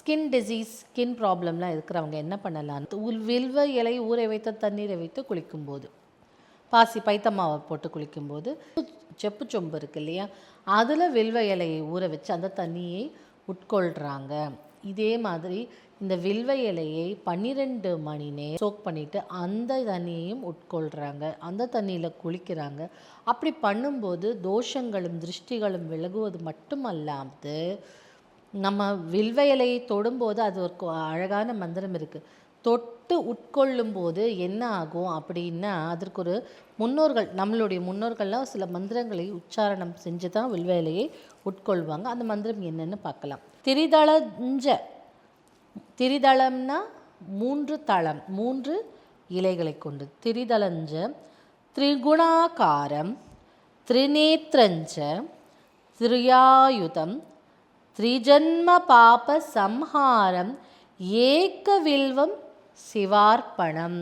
Skin disease skin ப்ராப்ளம்லாம் இருக்கிறவங்க என்ன பண்ணலாம் வில்வ இலை ஊற வைத்த தண்ணீரை வைத்து குளிக்கும்போது பாசி பைத்தமாவை போட்டு குளிக்கும்போது செப்பு சொம்பு இருக்கு இல்லையா? அதில் வில்வ இலையை ஊற வச்சு அந்த தண்ணியை உட்கொள்கிறாங்க இதே மாதிரி இந்த வில்வ இலையை பன்னிரெண்டு மணி நேரம் சோக் பண்ணிவிட்டு அந்த தண்ணியையும் உட்கொள்கிறாங்க அந்த தண்ணியில் குளிக்கிறாங்க. அப்படி பண்ணும்போது தோஷங்களும் திருஷ்டிகளும் விலகுவது மட்டுமல்லாது நம்ம வில்வ இலையை தொடும்போது அது ஒரு அழகான மந்திரம் இருக்குது தொட்டு உட்கொள்ளும் போது என்ன ஆகும் அப்படின்னா அதற்கு ஒரு முன்னோர்கள் நம்மளுடைய முன்னோர்கள்லாம் சில மந்திரங்களை உச்சாரணம் செஞ்சு தான் வில்வயலையை உட்கொள்வாங்க. அந்த மந்திரம் என்னன்னு பார்க்கலாம். திரிதளஞ்ச திரிதளம்னா மூன்று தளம் மூன்று இலைகளை கொண்டு. திரிதளஞ்ச திரிகுணாகாரம். திரிநேத்திரஞ்ச திரியாயுதம். த்ரிஜன்ம பாப சம்ஹாரம் ஏக்க வில்வம் சிவார்ப்பணம்.